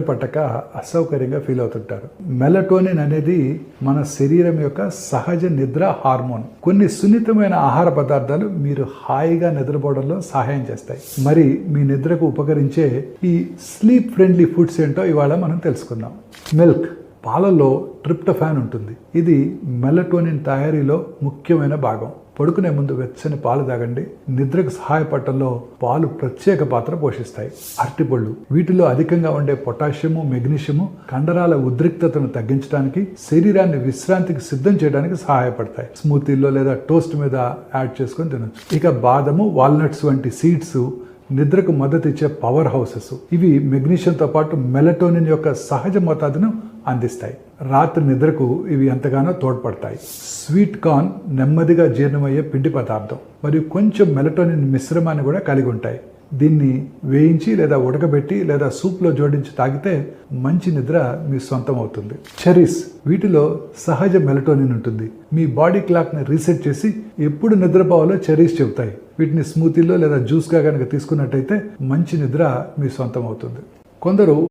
పట్టక అసౌకర్యంగా ఫీల్ అవుతుంటారు. మెలటోనిన్ అనేది మన శరీరం యొక్క సహజ నిద్ర హార్మోన్. కొన్ని సున్నితమైన ఆహార పదార్థాలు మీరు హాయిగా నిద్రపోవడంలో సహాయం చేస్తాయి. మరి మీ నిద్రకు ఉపకరించే ఈ స్లీప్ ఫ్రెండ్లీ ఫుడ్స్ ఏంటో ఇవాళ మనం తెలుసుకుందాం. మిల్క్. పాలలో ట్రిప్టోఫాన్ ఉంటుంది. ఇది మెలటోనిన్ తయారీలో ముఖ్యమైన భాగం. పడుకునే ముందు వెచ్చని పాలు తాగండి. నిద్రకు సహాయపడటంలో పాలు ప్రత్యేక పాత్ర పోషిస్తాయి. అరటిపళ్ళు. వీటిలో అధికంగా ఉండే పొటాషియము మెగ్నీషియము కండరాల ఉద్రిక్తతను తగ్గించడానికి శరీరాన్ని విశ్రాంతికి సిద్ధం చేయడానికి సహాయపడతాయి. స్మూతీల్లో లేదా టోస్ట్ మీద యాడ్ చేసుకొని తినొచ్చు. ఇక బాదము వాల్నట్స్ వంటి సీడ్స్ నిద్రకు మద్దతు ఇచ్చే పవర్ హౌసెస్ ఇవి మెగ్నీషియంతో పాటు మెలటోనిన్ యొక్క సహజ మోతాదును అందిస్తాయి. రాత్రి నిద్రకు ఇవి ఎంతగానో తోడ్పడతాయి. స్వీట్ కార్న్ నెమ్మదిగా జీర్ణమయ్యే పిండి పదార్థం. మరియు కొంచెం మెలటోనిన్ మిశ్రమాన్ని కూడా కలిగి ఉంటాయి. దీన్ని వేయించి లేదా ఉడకబెట్టి లేదా సూప్లో జోడించి తాగితే మంచి నిద్ర మీ సొంతం అవుతుంది. చెరీస్ వీటిలో సహజ మెలటోనిన్ ఉంటుంది. మీ బాడీ క్లాక్ని రీసెట్ చేసి ఎప్పుడు నిద్రపోవాలో చెరీస్ చెబుతాయి. వీటిని స్మూతీలో లేదా జ్యూస్గా కనుక తీసుకున్నట్టయితే మంచి నిద్ర మీ సొంతం అవుతుంది కొందరు